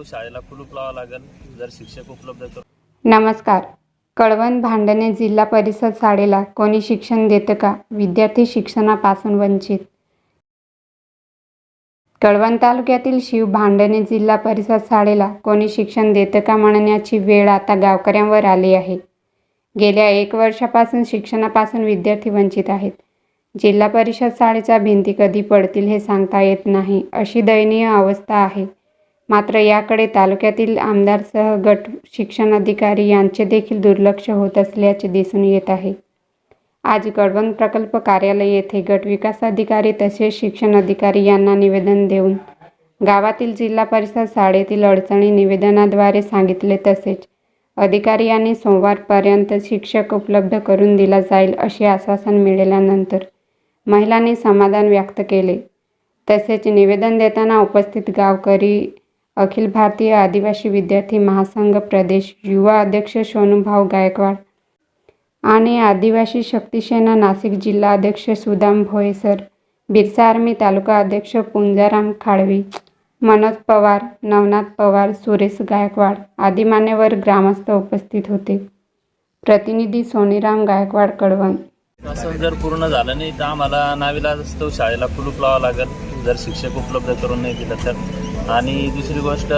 लागेल जर शिक्षक उपलब्ध करून. नमस्कार. कळवण भांडणे जिल्हा परिषद शाळेला कोणी शिक्षण देतं का? विद्यार्थी शिक्षणापासून वंचित. कळवण तालुक्यातील शिव भांडणे जिल्हा परिषद शाळेला कोणी शिक्षण देतं का म्हणण्याची वेळ आता गावकऱ्यांवर आली आहे. गेल्या एक वर्षापासून शिक्षणापासून विद्यार्थी वंचित आहेत. जिल्हा परिषद शाळेच्या भिंती कधी पडतील हे सांगता येत नाही अशी दयनीय अवस्था आहे. मात्र याकडे तालुक्यातील आमदारसह गट शिक्षण अधिकारी यांचे देखील दुर्लक्ष होत असल्याचे दिसून येत आहे. आज गडवण प्रकल्प कार्यालय येथे गट विकास अधिकारी तसेच शिक्षण अधिकारी यांना निवेदन देऊन गावातील जिल्हा परिषद शाळेतील अडचणी निवेदनाद्वारे सांगितले तसेच अधिकारी यांनी सोमवारपर्यंत शिक्षक उपलब्ध करून दिला जाईल असे आश्वासन मिळाल्यानंतर महिलांनी समाधान व्यक्त केले. तसेच निवेदन देताना उपस्थित गावकरी अखिल भारतीय आदिवासी विद्यार्थी महासंघ प्रदेश युवा अध्यक्ष सोनूभाऊ गायकवाड आणि आदिवासी शक्तिसेना नाशिक जिल्हा अध्यक्ष सुदाम भोयसर बिरसा आर्मी तालुका अध्यक्ष पुंजाराम खाडवी मनोज पवार नवनाथ पवार सुरेश गायकवाड आदी मान्यवर ग्रामस्थ उपस्थित होते. प्रतिनिधी सोनीराम गायकवाड कळवण असं जर पूर्ण झालं नाही तर आम्हाला नाविला असतो शाळेला कुलूप लावावं लागेल. जर शिक्षक उपलब्ध करून नाही दिलं तर आणि दुसरी गोष्ट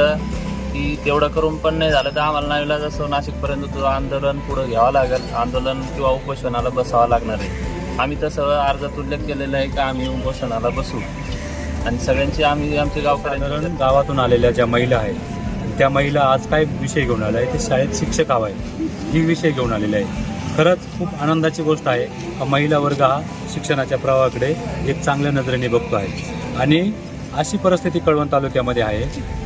की तेवढं करून पण नाही झालं तर आम्हाला नावीलाज असं नाशिकपर्यंत तो आंदोलन पुढं घ्यावं लागेल. आंदोलन किंवा उपोषणाला बसावं लागणार आहे. आम्ही तसं अर्जात उल्लेख केलेला आहे का आम्ही उपोषणाला बसू. आणि सगळ्यांची आम्ही आमच्या गावकऱ्यांची गावातून आलेल्या ज्या महिला आहेत त्या महिला आज काय विषय घेऊन आल्या आहे ते शाळेत शिक्षक हवा आहे. ही विषय घेऊन आलेले आहे खरंच खूप आनंदाची गोष्ट आहे. महिला वर्ग हा शिक्षणाच्या प्रवाहाकडे एक चांगल्या नजरेने बघतो आहे. आणि अशी परिस्थिती कळवण तालुक्यामध्ये आहे.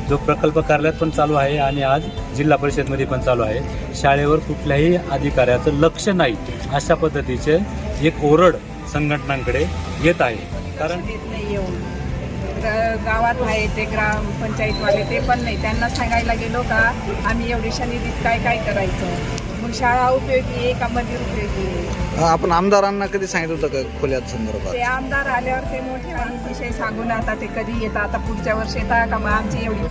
जो प्रकल्प कार्यालयात पण चालू आहे आणि आज जिल्हा परिषदमध्ये पण चालू आहे. शाळेवर कुठल्याही अधिकाऱ्याचं लक्ष नाही अशा पद्धतीचे एक ओरड संघटनांकडे येत आहे. कारण नाही येऊन. गावात आहे ते ग्रामपंचायतवाले ते पण नाही. त्यांना सांगायला गेलो का आम्ही एवढ्याशा निधीत काय काय करायचं? मग शाळा उपयोगी आहे का मंदिर उपयोगी आहे? आपण आमदारांना कधी सांगितलं होतं का खोल्यात संदर्भात? ते आमदार आल्यावर ते मोठे विषय सांगून आता ते कधी येतात? आता पुढच्या वर्षी येतात का? मग आमची एवढी